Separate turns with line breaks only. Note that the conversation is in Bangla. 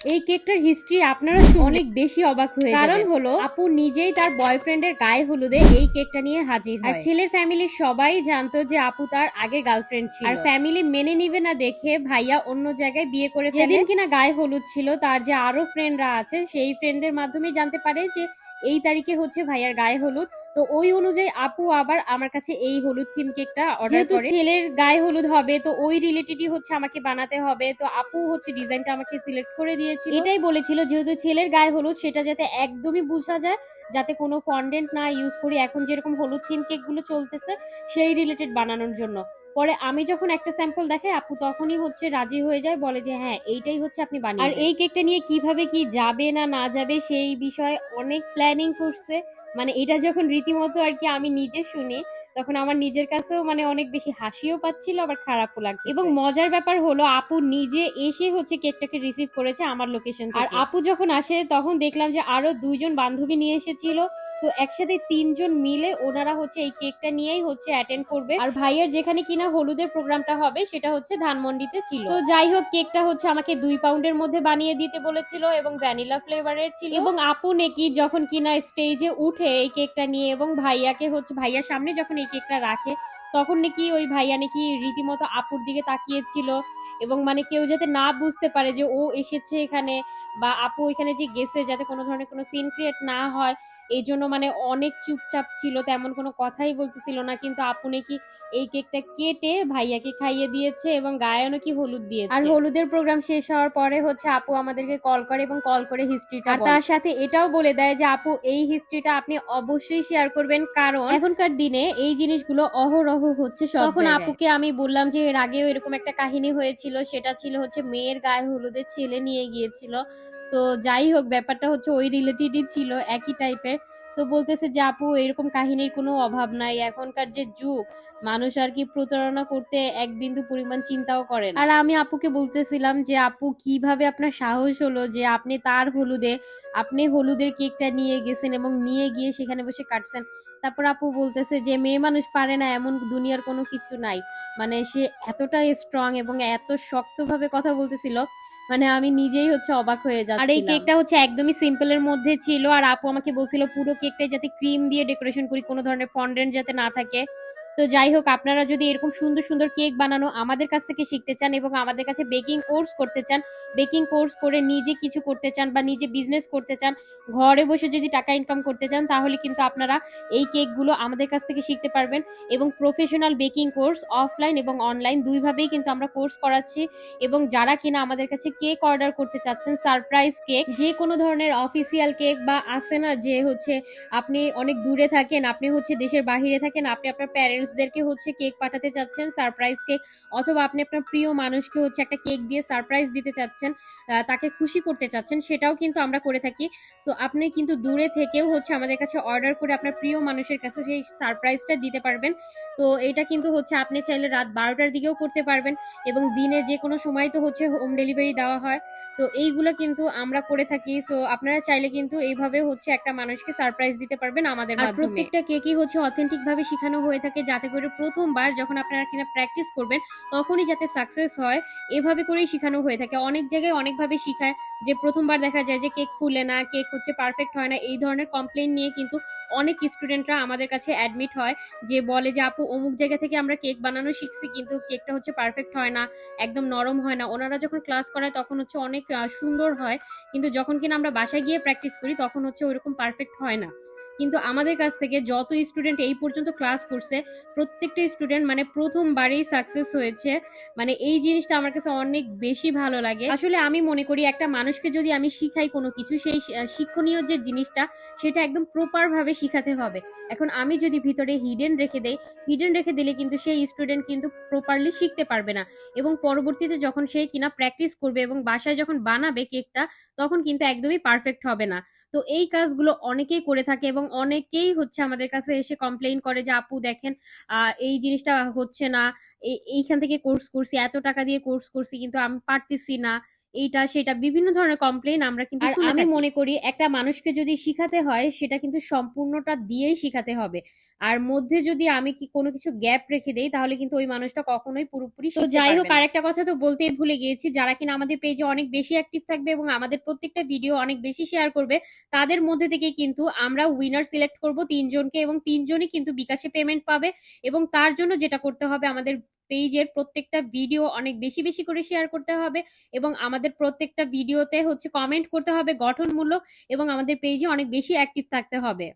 এই কেকটার হিস্ট্রি আপনারা অনেক বেশি অবাক হয়ে কারণ হলো আপু নিজেই তার বয়ফ্রেন্ডের গায়ে হলুদে এই কেকটা নিয়ে হাজির আর ছেলের ফ্যামিলির সবাই জানতো যে আপু তার আগে গার্লফ্রেন্ড ছিল। আর ফ্যামিলি মেনে নিবে না দেখে ভাইয়া অন্য জায়গায় বিয়ে করে যেদিন কিনা গায়ে হলুদ ছিল তার যে আরও ফ্রেন্ডরা আছে সেই ফ্রেন্ডের মাধ্যমে জানতে পারে যে এই তারিখে হচ্ছে ভাইয়ার গায়ে হলুদ। তো ওই অনুযায়ী আপু আবার আমার কাছে এই হলুদ থিম কেকটা অর্ডার করে। ছেলের গায়ে হলুদ হবে তো ওই রিলেটেডই হচ্ছে আমাকে বানাতে হবে। তো আপু হচ্ছে ডিজাইনটা আমাকে সিলেক্ট করে দিয়েছিল। এটাই বলেছিল যেহেতু ছেলের গায়ে হলুদ সেটা যাতে একদমই বোঝা যায় যাতে কোনো ফন্ডেন্ট না ইউজ করি। এখন যেরকম হলুদ থিম কেকগুলো চলতেছে সেই রিলেটেড বানানোর জন্য। পরে আমি যখন একটা স্যাম্পল দেখাই আপু তখনই হচ্ছে রাজি হয়ে যায় বলে যে হ্যাঁ এইটাই হচ্ছে আপনি বানিয়ে আর এই কেকটা নিয়ে কীভাবে কি যাবে না না যাবে সেই বিষয়ে অনেক প্ল্যানিং করছে। মানে এটা যখন রীতিমতো আর কি আমি নিজে শুনি তখন আমার নিজের কাছেও মানে অনেক বেশি হাসিও পাচ্ছিল আবার খারাপও লাগছে। এবং মজার ব্যাপার হলো আপু নিজে এসে হচ্ছে কেকটাকে রিসিভ করেছে আমার লোকেশন আর আপু যখন আসে তখন দেখলাম যে আরও দুইজন বান্ধবী নিয়ে এসেছিল। তো একসাথে তিনজন মিলে ওনারা হচ্ছে এই কেকটা নিয়েই হচ্ছে অ্যাটেন্ড করবে। আর ভাইয়ের যেখানে কিনা হলুদের প্রোগ্রামটা হবে, সেটা হচ্ছে ধানমন্ডিতে ছিল। তো যাই হোক, কেকটা হচ্ছে আমাকে দুই পাউন্ডের মধ্যে বানিয়ে দিতে বলেছিল এবং ভ্যানিলা ফ্লেভারের ছিল। এবং আপু নাকি যখন কিনা স্টেজে উঠে এই কেকটা নিয়ে এবং ভাইয়াকে হচ্ছে, ভাইয়ার সামনে যখন এই কেকটা রাখে, তখন নাকি ওই ভাইয়া নাকি রীতিমতো আপুর দিকে তাকিয়েছিল এবং মানে কেউ যাতে না বুঝতে পারে যে ও এসেছে এখানে বা আপু এখানে যে গেছে যাতে কোনো ধরনের কোনো সিন ক্রিয়েট না হয় এই জন্য মানে অনেক চুপচাপ ছিল তেমন কোনো কথাই বলতেছিল না কিন্তু আপু কি এই কেকটা কেটে ভাইয়াকে খাইয়ে দিয়েছে এবং গায়ে নাকি হলুদ দিয়েছে। আর হলুদের প্রোগ্রাম শেষ হওয়ার পরে হচ্ছে আপু আমাদেরকে কল করে এবং কল করে হিস্ট্রিটা আর তার সাথে এটাও বলে দেয় যে আপু এই হিস্ট্রিটা আপনি অবশ্যই শেয়ার করবেন কারণ এখনকার দিনে এই জিনিসগুলো অহরহ হচ্ছে সব তখন আপুকে আমি বললাম যে এর আগেও এরকম একটা কাহিনী হয়েছিল সেটা ছিল হচ্ছে মেয়ের গায়ে হলুদের ছেলে নিয়ে গিয়েছিল। তো যাই হোক, ব্যাপারটা হচ্ছে ওই রিলেটেডই ছিল, একই টাইপের তো বলতেছে যে, আপু, এরকম কাহিনীর কোনো অভাব নাই। এখনকার যে যুগ, মানুষ আর কি প্রতারণা করতে এক বিন্দু পরিমাণ চিন্তাও করেন আর আমি আপুকে বলতেছিলাম যে, আপু, কীভাবে আপনার সাহস হলো যে, আপনি তার হলুদে, আপনি হলুদের কেকটা নিয়ে গেছেন এবং নিয়ে গিয়ে সেখানে বসে কাটছেন? তারপর আপু বলতেছে যে, মেয়ে মানুষ পারে না, এমন দুনিয়ার কোনো কিছু নাই। মানে সে এতটা স্ট্রং এবং এত শক্তভাবে কথা বলতেছিল মানে আমি নিজেই হচ্ছে অবাক হয়ে যাচ্ছি আর এই কেকটা হচ্ছে একদমই সিম্পলের মধ্যে ছিল আর আপু আমাকে বলছিল পুরো কেকটা যাতে ক্রিম দিয়ে ডেকোরেশন করি কোনো ধরনের ফন্ডেন্ট যাতে না থাকে। তো যাই হোক, আপনারা যদি এরকম সুন্দর সুন্দর কেক বানানো আমাদের কাছ থেকে শিখতে চান এবং আমাদের কাছে বেকিং কোর্স করতে চান বেকিং কোর্স করে নিজে কিছু করতে চান বা নিজে বিজনেস করতে চান, ঘরে বসে যদি টাকা ইনকাম করতে চান, তাহলে কিন্তু আপনারা এই কেকগুলো আমাদের কাছ থেকে শিখতে পারবেন এবং প্রফেশনাল বেকিং কোর্স অফলাইন এবং অনলাইন দুইভাবেই কিন্তু আমরা কোর্স করাচ্ছি এবং যারা কিনা আমাদের কাছে কেক অর্ডার করতে চাচ্ছেন সারপ্রাইজ কেক যে কোনো ধরনের অফিসিয়াল কেক বা আসে না যে হচ্ছে আপনি অনেক দূরে থাকেন, আপনি হচ্ছে দেশের বাহিরে থাকেন, আপনি আপনার প্যারেন্টসদেরকে হচ্ছে কেক পাঠাতে চাচ্ছেন সারপ্রাইজ কেক অথবা আপনি আপনার প্রিয় মানুষকে হচ্ছে একটা কেক দিয়ে সারপ্রাইজ দিতে চাচ্ছেন তাকে খুশি করতে চাচ্ছেন সেটাও কিন্তু আমরা করে থাকি। সো আপনি কিন্তু দূরে থেকেও হচ্ছে আমাদের কাছে অর্ডার করে আপনার প্রিয় মানুষের কাছে সেই সারপ্রাইজটা দিতে পারবেন। তো এটা কিন্তু হচ্ছে আপনি চাইলে রাত বারোটার দিকেও করতে পারবেন এবং দিনে যে কোনো সময় তো হচ্ছে হোম ডেলিভারি দেওয়া হয়। তো এইগুলো কিন্তু আমরা করে থাকি। সো আপনারা চাইলে কিন্তু এইভাবে হচ্ছে একটা মানুষকে সারপ্রাইজ দিতে পারবেন আমাদের প্রত্যেকটা কেকই হচ্ছে অথেন্টিক ভাবে শেখানো হয়ে থাকে যাতে করে প্রথমবার যখন আপনারা কিনা প্র্যাকটিস করবেন, তখনই যাতে সাকসেস হয়, এভাবে করেই শেখানো হয়ে থাকে। অনেক জায়গায় অনেকভাবে শেখায় যে প্রথমবার দেখা যায় যে কেক ফুলে না কেক হচ্ছে পারফেক্ট হয় না, এই ধরনের কমপ্লেন নিয়ে কিন্তু অনেক স্টুডেন্টরা আমাদের কাছে অ্যাডমিট হয় যে বলে যে, আপু, অমুক জায়গা থেকে আমরা কেক বানানো শিখছি, কিন্তু কেকটা হচ্ছে পারফেক্ট হয় না, একদম নরম হয় না। ওনারা যখন ক্লাস করায়, তখন হচ্ছে অনেক সুন্দর হয়। কিন্তু যখন কিনা আমরা বাসায় গিয়ে প্র্যাকটিস করি, তখন হচ্ছে ওইরকম পারফেক্ট হয় না। কিন্তু আমাদের কাছ থেকে যত স্টুডেন্ট এই পর্যন্ত ক্লাস করছে, প্রত্যেকটা স্টুডেন্ট মানে প্রথমবারেই সাকসেস হয়েছে। মানে এই জিনিসটা আমার কাছে অনেক বেশি ভালো লাগে। আসলে আমি মনে করি একটা মানুষকে যদি আমি শিখাই কোনো কিছু, সেই শিক্ষণীয় যে জিনিসটা, সেটা একদম প্রপার ভাবে শিখাতে হবে। এখন আমি যদি ভিতরে হিডেন রেখে দেই হিডেন রেখে দিলে কিন্তু সেই স্টুডেন্ট কিন্তু প্রপারলি শিখতে পারবে না। এবং পরবর্তীতে যখন সে কিনা প্র্যাকটিস করবে এবং বাসায় যখন বানাবে কেকটা তখন কিন্তু একদমই পারফেক্ট হবে না। তো এই কাজগুলো অনেকেই করে থাকে এবং অনেকেই হচ্ছে আমাদের কাছে এসে কমপ্লেন করে যে, আপু দেখেন এই জিনিসটা হচ্ছে না। এই- এইখান থেকে কোর্স করছি, এত টাকা দিয়ে কোর্স করছি, কিন্তু আমি পারতেছি না। এইটা সেটা বিভিন্ন ধরনের কমপ্লেন আমরা কিন্তু
আর আমি
মনে করি একটা মানুষকে যদি শিখাতে হয় সেটা কিন্তু সম্পূর্ণটা দিয়েই শিখাতে হবে। আর মধ্যে যদি আমি কি কোনো কিছু গ্যাপ রেখে দেই তাহলে কিন্তু ওই মানুষটা কখনোই পুরোপুরি তো যাই হোক
আর
একটা কথা তো বলতেই ভুলে গিয়েছি যারা কিনা আমাদের পেজে অনেক বেশি অ্যাক্টিভ থাকবে এবং আমাদের প্রত্যেকটা ভিডিও অনেক বেশি শেয়ার করবে তাদের মধ্যে থেকে কিন্তু আমরা উইনার সিলেক্ট করব তিনজনকে এবং তিনজনই কিন্তু বিকাশে পেমেন্ট পাবে এবং তার জন্য যেটা করতে হবে আমাদের পেজের প্রত্যেকটা ভিডিও অনেক বেশি বেশি করে শেয়ার করতে হবে এবং আমাদের প্রত্যেকটা ভিডিওতে হচ্ছে কমেন্ট করতে হবে গঠনমূলক এবং আমাদের পেজে অনেক বেশি অ্যাক্টিভ থাকতে হবে।